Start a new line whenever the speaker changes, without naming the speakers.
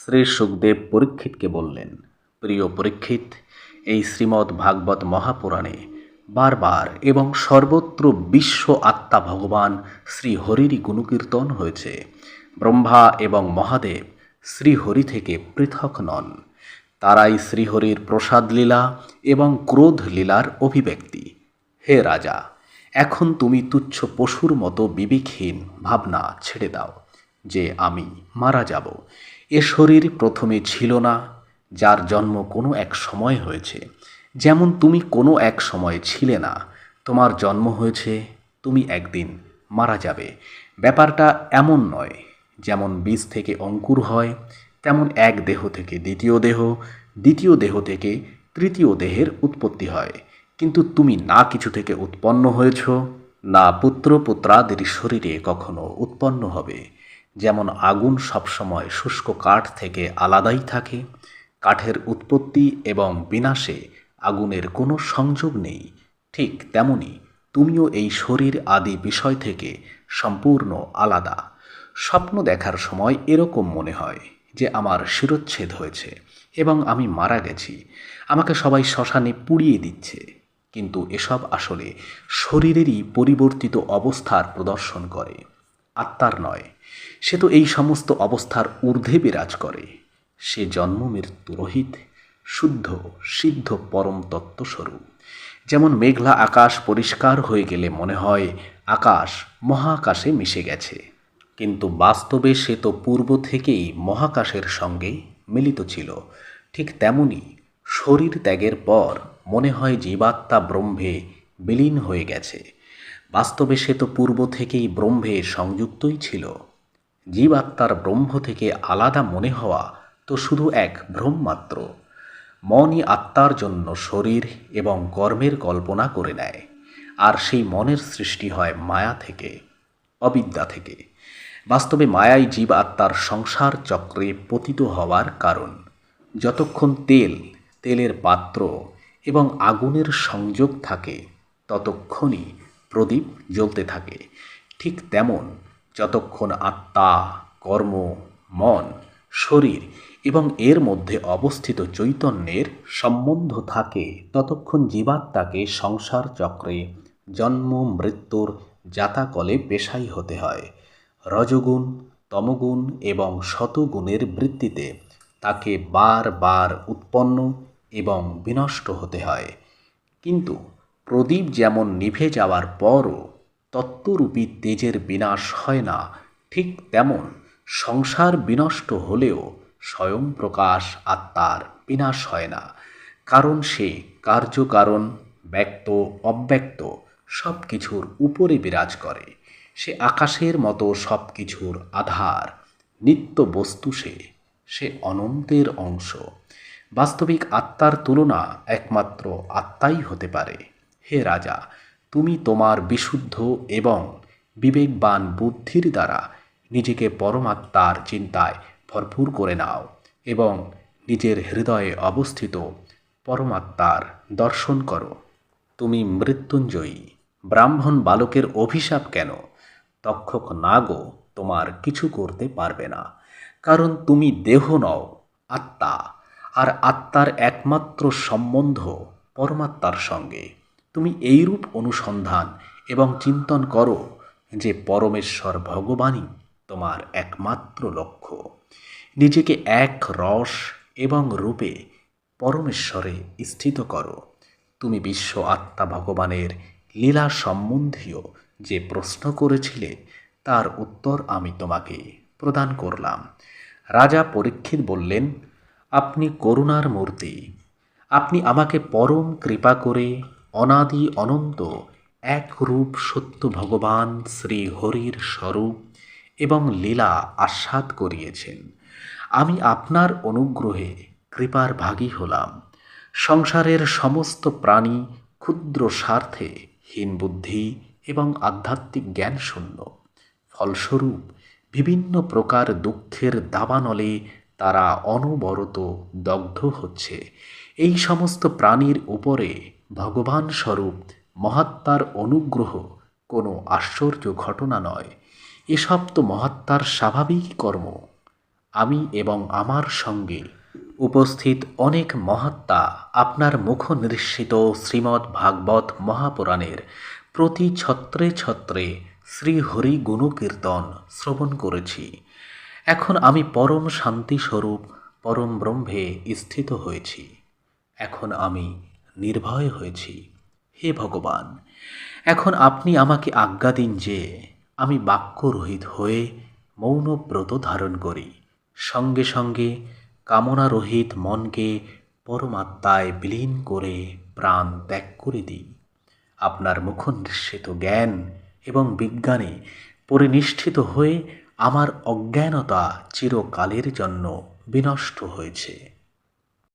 শ্রী সুখদেব পরীক্ষিতকে বললেন, প্রিয় পরীক্ষিত, এই শ্রীমদ্ ভাগবত মহাপুরাণে বারবার এবং সর্বত্র বিশ্ব আত্মা ভগবান শ্রী হরিরই গুণকীর্তন হয়েছে। ব্রহ্মা এবং মহাদেব শ্রীহরি থেকে পৃথক নন। তারাই শ্রীহরির প্রসাদ লীলা এবং ক্রোধ লীলার অভিব্যক্তি। হে রাজা, এখন তুমি তুচ্ছ পশুর মতো বিবেকহীন ভাবনা ছেড়ে দাও যে আমি মারা যাব। এ শরীর প্রথমে ছিল না, যার জন্ম কোনো এক সময় হয়েছে। যেমন তুমি কোনো এক সময় ছিলে না, তোমার জন্ম হয়েছে, তুমি একদিন মারা যাবে। ব্যাপারটা এমন নয়, যেমন বীজ থেকে অঙ্কুর হয়, তেমন এক দেহ থেকে দ্বিতীয় দেহ দ্বিতীয় দেহ থেকে তৃতীয় দেহের উৎপত্তি হয়। কিন্তু তুমি না কিছু থেকে উৎপন্ন হয়েছ, না পুত্র পুত্রাদের শরীরে কখনো উৎপন্ন হবে। যেমন আগুন সবসময় শুষ্ক কাঠ থেকে আলাদাই থাকে, কাঠের উৎপত্তি এবং বিনাশে আগুনের কোনো সংযোগ নেই। ঠিক তেমনি তুমিও এই শরীর আদি বিষয় থেকে সম্পূর্ণ আলাদা। স্বপ্ন দেখার সময় এরকম মনে হয় যে আমার শিরচ্ছেদ হয়েছে এবং আমি মারা গেছি। আমাকে সবাই শ্মশানে পুড়িয়ে দিচ্ছে। কিন্তু এসব আসলে শরীরেরই পরিবর্তিত অবস্থার প্রদর্শন করে। আত্মার নয়। সে তো এই সমস্ত অবস্থার ঊর্ধ্বে বিরাজ করে। সে জন্ম মৃত্যু রহিত, শুদ্ধ, সিদ্ধ পরম তত্ত্বস্বরূপ। যেমন মেঘলা আকাশ পরিষ্কার হয়ে গেলে মনে হয় আকাশ মহাকাশে মিশে গেছে। কিন্তু বাস্তবে সে তো পূর্ব থেকেই মহাকাশের সঙ্গে মিলিত ছিল। ঠিক তেমনি শরীর ত্যাগের পর মনে হয় জীবাত্মা ব্রহ্মে বিলীন হয়ে গেছে। বাস্তবে সে তো পূর্ব থেকেই ব্রহ্মে সংযুক্তই ছিল। জীবাত্মার ব্রহ্ম থেকে আলাদা মনে হওয়া তো শুধু এক ভ্রম মাত্র মনই আত্মার জন্য শরীর এবং কর্মের কল্পনা করে নেয়, আর সেই মনের সৃষ্টি হয় মায়া থেকে, অবিদ্যা থেকে। বাস্তবে মায়াই জীব আত্মার সংসার চক্রে পতিত হওয়ার কারণ। যতক্ষণ তেল, তেলের পাত্র এবং আগুনের সংযোগ থাকে, ততক্ষণই প্রদীপ জ্বলতে থাকে। ঠিক তেমন যতক্ষণ আত্মা, কর্ম, মন, শরীর এবং এর মধ্যে অবস্থিত চৈতন্যের সম্বন্ধ থাকে, ততক্ষণ জীবাত্মাকে সংসার চক্রে জন্ম, মৃত্যুর জাতাকলে পেশাই হতে হয়। রজগুণ, তমগুণ এবং শতগুণের বৃত্তিতে তাকে বার বার উৎপন্ন এবং বিনষ্ট হতে হয়। কিন্তু প্রদীপ যেমন নিভে যাওয়ার পরও তত্ত্বরূপী তেজের বিনাশ হয় না, ঠিক তেমন সংসার বিনষ্ট হলেও স্বয়ং প্রকাশ আত্মার বিনাশ হয় না। কারণ সে কার্যকারণ, ব্যক্ত, অব্যক্ত সব কিছুর উপরে বিরাজ করে। সে আকাশের মতো সব কিছুর আধার, নিত্য বস্তু সে সে অনন্তের অংশ। বাস্তবিক আত্মার তুলনা একমাত্র আত্মাই হতে পারে। হে রাজা, তুমি তোমার বিশুদ্ধ এবং বিবেকবান বুদ্ধির দ্বারা নিজেকে পরমাত্মার চিন্তায় ভরপুর করে নাও এবং নিজের হৃদয়ে অবস্থিত পরমাত্মার দর্শন করো। তুমি মৃত্যুঞ্জয়ী, ব্রাহ্মণ বালকের অভিশাপ কেন? তক্ষক নাগও তোমার কিছু করতে পারবে না। কারণ তুমি দেহ নও, আত্মা, আর আত্মার একমাত্র সম্বন্ধ পরমাত্মার সঙ্গে। তুমি এইরূপ অনুসন্ধান এবং চিন্তন করো যে পরমেশ্বর ভগবানই তোমার একমাত্র লক্ষ্য। নিজেকে এক রস এবং রূপে পরমেশ্বরে স্থিত করো। তুমি বিশ্ব আত্মা ভগবানের লীলা সম্বন্ধীয় যে প্রশ্ন করেছিলে, তার উত্তর আমি তোমাকে প্রদান করলাম। রাজা পরীক্ষিত বললেন, আপনি করুণার মূর্তি। আপনি আমাকে পরম কৃপা করে অনাদি অনন্ত, এক রূপ সত্য ভগবান শ্রী হরির স্বরূপ এবং লীলা আস্বাদ করিয়েছেন। আমি আপনার অনুগ্রহে কৃপার ভাগী হলাম। সংসারের সমস্ত প্রাণী ক্ষুদ্র স্বার্থে হীন বুদ্ধি এবং আধ্যাত্মিক জ্ঞান শূন্য। ফলস্বরূপ বিভিন্ন প্রকার দুঃখের দাবানলে তারা অনবরত দগ্ধ হচ্ছে। এই সমস্ত প্রাণীর উপরে ভগবান স্বরূপ, মহাত্মার অনুগ্রহ কোনো আশ্চর্য ঘটনা নয়। এসব তো মহাত্মার স্বাভাবিক কর্ম। আমি এবং আমার সঙ্গে উপস্থিত অনেক মহাত্মা আপনার মুখ নিঃসৃত শ্রীমদ্ ভাগবত মহাপুরাণের প্রতি ছত্রে ছত্রে শ্রীহরি গুণকীর্তন শ্রবণ করেছি। এখন আমি পরম শান্তিস্বরূপ, পরম ব্রহ্মে স্থিত হয়েছি। এখন আমি নির্ভয় হয়েছি। হে ভগবান, এখন আপনি আমাকে আজ্ঞা দিন যে আমি বাক্যরহিত হয়ে মৌন ব্রত ধারণ করি। সঙ্গে সঙ্গে কামনারহিত মনকে পরমাত্মায় বিলীন করে প্রাণ ত্যাগ করে দিই। আপনার মুখনিশ্চিত জ্ঞান এবং বিজ্ঞানে পরিনিষ্ঠিত হয়ে আমার অজ্ঞানতা চিরকালের জন্য বিনষ্ট হয়েছে।